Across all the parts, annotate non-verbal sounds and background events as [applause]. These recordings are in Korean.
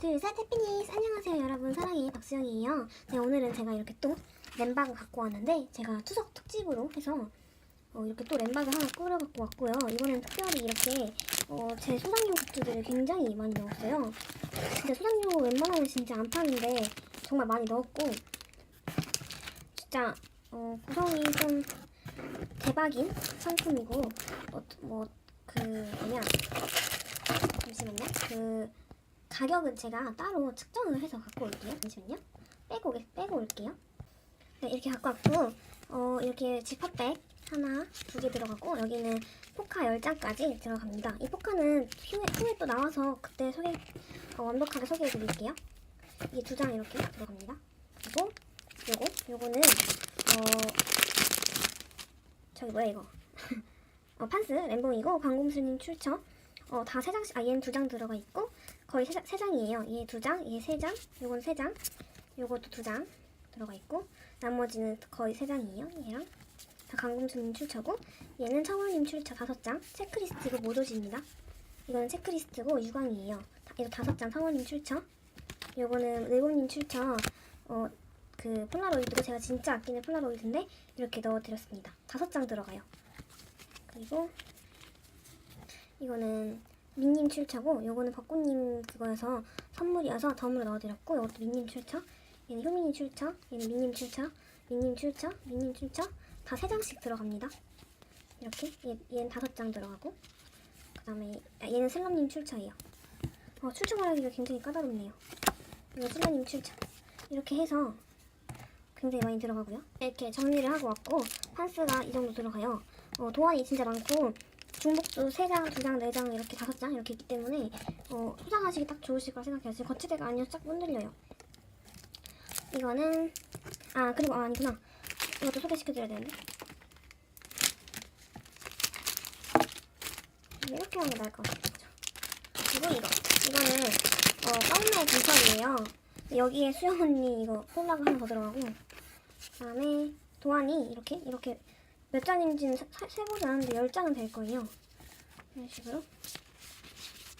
둘셋 해피니스. 안녕하세요 여러분. 사랑의 박수영이에요. 네 오늘은 제가 이렇게 또 램박을 갖고 왔는데 제가 추석 특집으로 해서 어, 이렇게 또 램박을 하나 꾸려 갖고 왔고요. 이번엔 특별히 이렇게 어, 제 소장용 굿즈들을 굉장히 많이 넣었어요. 근데 소장용 웬만하면 진짜 안 파는데 정말 많이 넣었고 진짜 어, 구성이 좀 대박인 상품이고 어, 뭐그 뭐냐? 잠시만요. 그 가격은 제가 따로 측정을 해서 갖고 올게요. 잠시만요. 빼고 빼고 올게요. 네, 이렇게 갖고 왔고 어, 이렇게 지퍼백 하나, 두 개 들어가고 여기는 포카 10장까지 들어갑니다. 이 포카는 후에, 후에 또 나와서 그때 소개 어, 완벽하게 소개해 드릴게요. 이게 두 장 이렇게 들어갑니다. 그리고 요거 요거는 어 저기 뭐야 이거 [laughs] 어, 판스 램봉이고 방공수님 출처 어, 다 세 장씩, 아, 얘는 두 장 들어가 있고, 거의 세, 장- 세 장이에요. 얘 두 장, 얘 세 장, 요건 세 장, 요것도 두 장 들어가 있고, 나머지는 거의 세 장이에요. 얘랑. 다 강금수님 출처고, 얘는 청월님 출처 다섯 장, 체크리스트고 모조지입니다. 이거는 체크리스트고 유광이에요. 다- 이거 다섯 장 청월님 출처. 요거는 레고님 출처, 어, 그 폴라로이드고 제가 진짜 아끼는 폴라로이드인데, 이렇게 넣어드렸습니다. 다섯 장 들어가요. 그리고, 이거는 민님 출처고 요거는 벚꽃님 그거여서 선물이어서 덤으로 넣어드렸고 요것도 민님 출처 얘는 효민이 출처 얘는 민님 출처 민님 출처 민님 출처 다 세 장씩 들어갑니다. 이렇게 얘, 얘는 다섯 장 들어가고 그 다음에 얘는 슬럼님 출처예요. 어, 출처 말하기가 굉장히 까다롭네요. 이거 슬럼님 출처. 이렇게 해서 굉장히 많이 들어가고요. 이렇게 정리를 하고 왔고 판스가 이 정도 들어가요. 어, 도안이 진짜 많고 중복도 3장, 2장, 4장 이렇게 5장 이렇게 있기 때문에 어, 소장하시기 딱 좋으실 거라 생각해요. 지금 거치대가 아니어서 쫙 흔들려요. 이거는 아 그리고 아, 아니구나. 이것도 소개시켜드려야 되는데 이렇게 하는 게 나을 것 같아요. 그리고 이거 이거는 어, 껌의 분석이에요. 여기에 수영 언니 이거 폴라가 하나 더 들어가고 그다음에 도안이 이렇게 이렇게 몇 세- 세보지 않았는데 열 장은 될 거예요. 이런 식으로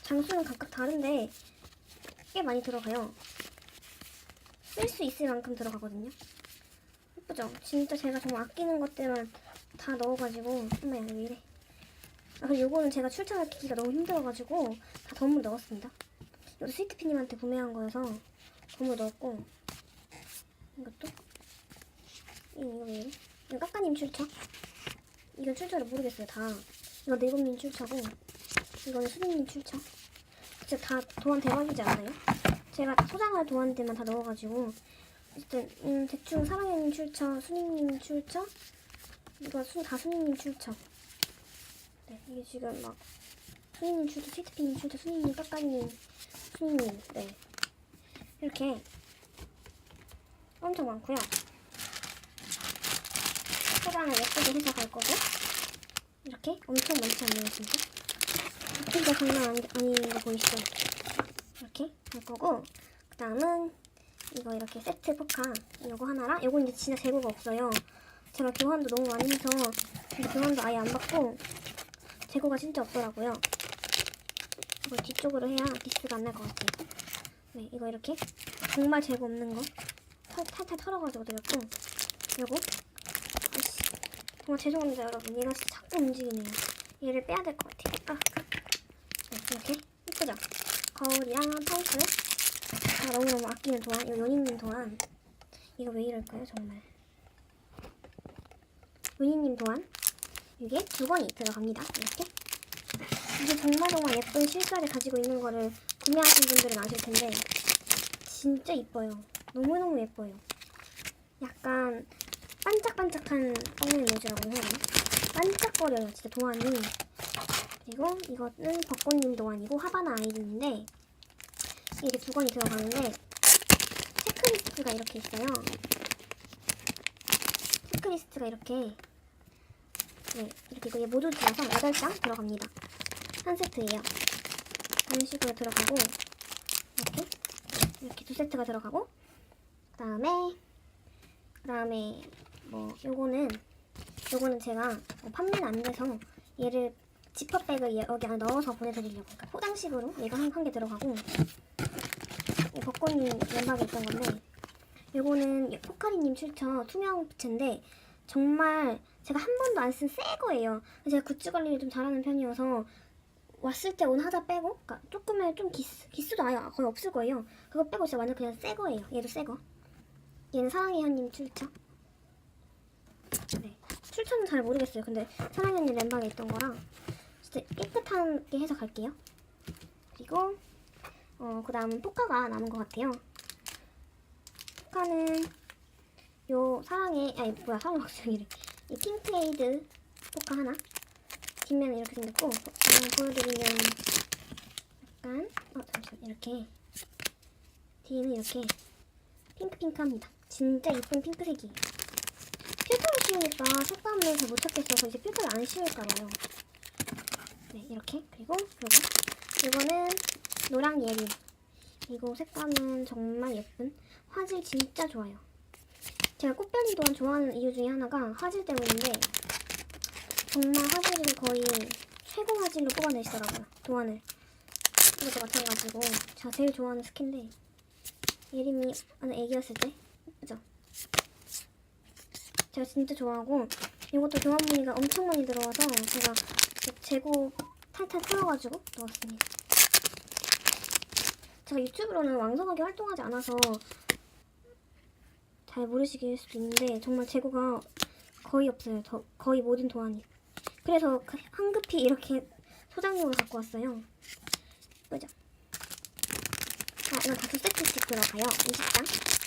장수는 각각 다른데 꽤 많이 들어가요. 쓸 수 있을 만큼 들어가거든요. 예쁘죠? 진짜 제가 정말 아끼는 것들만 다 넣어가지고 엄마야 왜 이래? 아 그리고 요거는 제가 출처하기가 너무 힘들어가지고 다 덤을 넣었습니다. 이것도 스위트피님한테 구매한 거여서 덤을 넣었고 이것도 이- 이거 왜 이래? 이거 까까님 출처? 이건 출처를 모르겠어요 다. 이거 네곰님 출처고 이거는 수빈님 출처? 진짜 다 도안 대박이지 않나요? 제가 소장할 도안들만 다 넣어가지고 어쨌든 음, 대충 사랑해님 출처 수빈님 출처? 이거 수, 다 수빈님 출처. 네 이게 지금 막 수빈님 출처 스위트피님 출처 수빈님 까까님 수빈님 네. 이렇게 엄청 많고요 포장을 예쁘게 해서 갈 거고. 이렇게 엄청 많지 않나요 진짜? 진짜 장난 아니, 아닌 거 보이시죠? 이렇게 갈 거고. 그 다음은 이거 이렇게 세트 포카. 이거 하나랑 이건 이제 진짜 재고가 없어요. 제가 교환도 너무 많이 해서 교환도 아예 안 받고 재고가 진짜 없더라고요. 이거 뒤쪽으로 해야 디스가 안 날 것 같아요. 네 이거 이렇게 정말 재고 없는 거. 탈, 탈탈 털어가지고 드렸고. 아이씨 정말 죄송합니다 여러분. 진짜 자꾸 움직이네요. 얘를 빼야 될 것 같아요. 아 네, 이렇게. 예쁘죠? 거울이랑 파우스 아, 너무너무 아끼는 도안 이거 연인님 도안 이거 왜 이럴까요 정말? 연인님 도안 이게 두 권이 들어갑니다. 이렇게. 이게 정말 정말 예쁜 실사를 가지고 있는 거를 구매하신 분들은 아실 텐데 진짜 이뻐요. 너무너무 예뻐요. 약간 반짝반짝한 내주라고 해야 되나? 반짝거려요 진짜 도안이. 그리고 이거는 벚꽃님 도안이고 하바나 아이린인데 이게 두 권이 들어가는데 체크리스트가 이렇게 있어요. 체크리스트가 이렇게 네 이렇게 얘 모두 들어서 8장 들어갑니다. 한 세트예요. 이런 식으로 들어가고 이렇게 이렇게 두 세트가 들어가고 그 다음에 그 다음에 뭐 요거는 요거는 제가 뭐 판매는 안 돼서 얘를 지퍼백을 얘- 여기 안에 넣어서 보내드리려고 그러니까 포장식으로 얘가 한 개 들어가고 수영이 멤버에 있던 건데 요거는 포카리님 출처 투명 부채인데 정말 제가 한 번도 안 쓴 새 거예요. 제가 굿즈 관리를 좀 잘하는 편이어서 왔을 때 온 하자 빼고 그러니까 조금의 좀 기스, 기스도 아예 거의 없을 거예요. 그거 빼고 진짜 완전 그냥 새 거예요. 얘도 새 거. 얘는 사랑의 현님 출처. 네. 출처는 잘 모르겠어요. 근데 사랑의 현님 랜방에 있던 거랑 진짜 깨끗하게 해서 갈게요. 그리고 어 그 다음 포카가 남은 것 같아요. 포카는 요 사랑의 아니 뭐야 사랑 박수이래 이 핑크에이드 포카 하나 뒷면은 이렇게 생겼고 어, 보여드리면 약간 어 잠시만 이렇게 뒤에는 이렇게 핑크핑크합니다. 진짜 예쁜 핑크색이에요. 씌우니까 색감을 잘 못 찾겠어서 이제 필터를 안 씌울까 봐요. 네 이렇게 그리고 요거 이거는 노랑 예린 이거 색감은 정말 예쁜 화질 진짜 좋아요. 제가 꽃별님 또한 좋아하는 이유 중에 하나가 화질 때문인데 정말 화질을 거의 최고 화질로 뽑아내시더라고요. 도안을. 이것도 마찬가지고 제가 제일 좋아하는 스킨인데 예림이 애기였을 때 그죠? 제가 진짜 좋아하고 이것도 교환 무늬가 엄청 많이 들어와서 제가 재고 탈탈 풀어가지고 넣었습니다. 제가 유튜브로는 왕성하게 활동하지 않아서 잘 모르시길 수도 있는데 정말 재고가 거의 없어요. 저, 거의 모든 도안이. 그래서 그 황급히 이렇게 소장용을 갖고 왔어요. 그죠? 아, 이거 다두 세트씩 들어가요. 20장.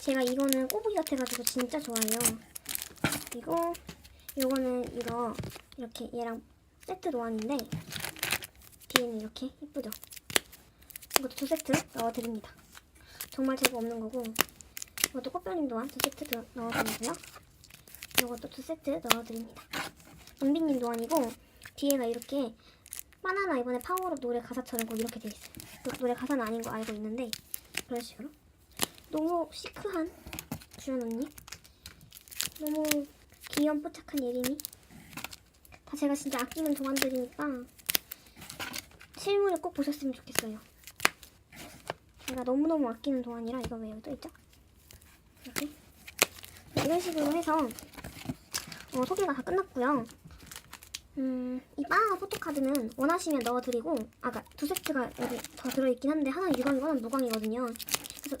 제가 이거는 꼬부기 같아가지고 진짜 좋아해요. 그리고 이거는 이거 이렇게 얘랑 세트 도안인데 뒤에는 이렇게 예쁘죠? 이것도 두 세트 넣어드립니다. 정말 재고 없는 거고 이것도 꽃별님 도안 두 세트 더 넣어드리고요. 이것도 두 세트 넣어드립니다. 은비님 도안이고 뒤에가 이렇게 바나나 이번에 파워업 노래 가사처럼 꼭 이렇게 돼 있어요. 노- 노래 가사는 아닌 거 알고 있는데 그런 식으로 너무 시크한 주연 언니 너무 귀염 뽀짝한 예림이 다 제가 진짜 아끼는 도안들이니까 실물을 꼭 보셨으면 좋겠어요. 제가 너무너무 아끼는 도안이라 이거 왜 여기 또 있죠? 이렇게 네, 이런 식으로 해서 어, 소개가 다 끝났고요. 음, 이 바나나 포토카드는 원하시면 넣어드리고, 아까 두 세트가 여기 더 들어있긴 한데, 하나는 유광이고 하나는 무광이거든요.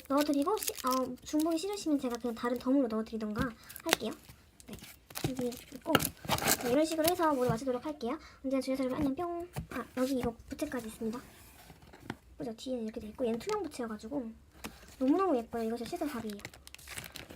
넣어드리고, 시, 어, 중복이 싫으시면 제가 그냥 다른 덤으로 넣어드리던가 할게요. 네. 여기 있고, 네, 이런 식으로 해서 모두 마치도록 할게요. 언제나 주셔서 여러분 안녕 뿅. 아, 여기 이거 부채까지 있습니다. 그죠? 뒤에는 이렇게 돼 있고, 얘는 투명 부채여가지고, 너무너무 예뻐요. 이거 진짜 시세삽이에요.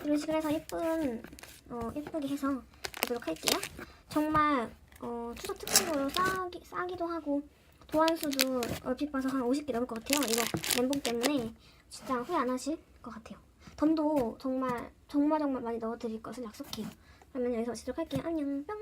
이런 식으로 해서 예쁜, 어, 예쁘게 해서 보도록 할게요. 정말 어, 추석 특집으로 싸기, 싸기도 하고 도안수도 얼핏 봐서 한 50개 넘을 것 같아요. 이거 멘붕 때문에 진짜 후회 안 하실 것 같아요. 덤도 정말 정말 정말 많이 넣어드릴 것을 약속해요. 그러면 여기서 마치도록 할게요. 안녕 뿅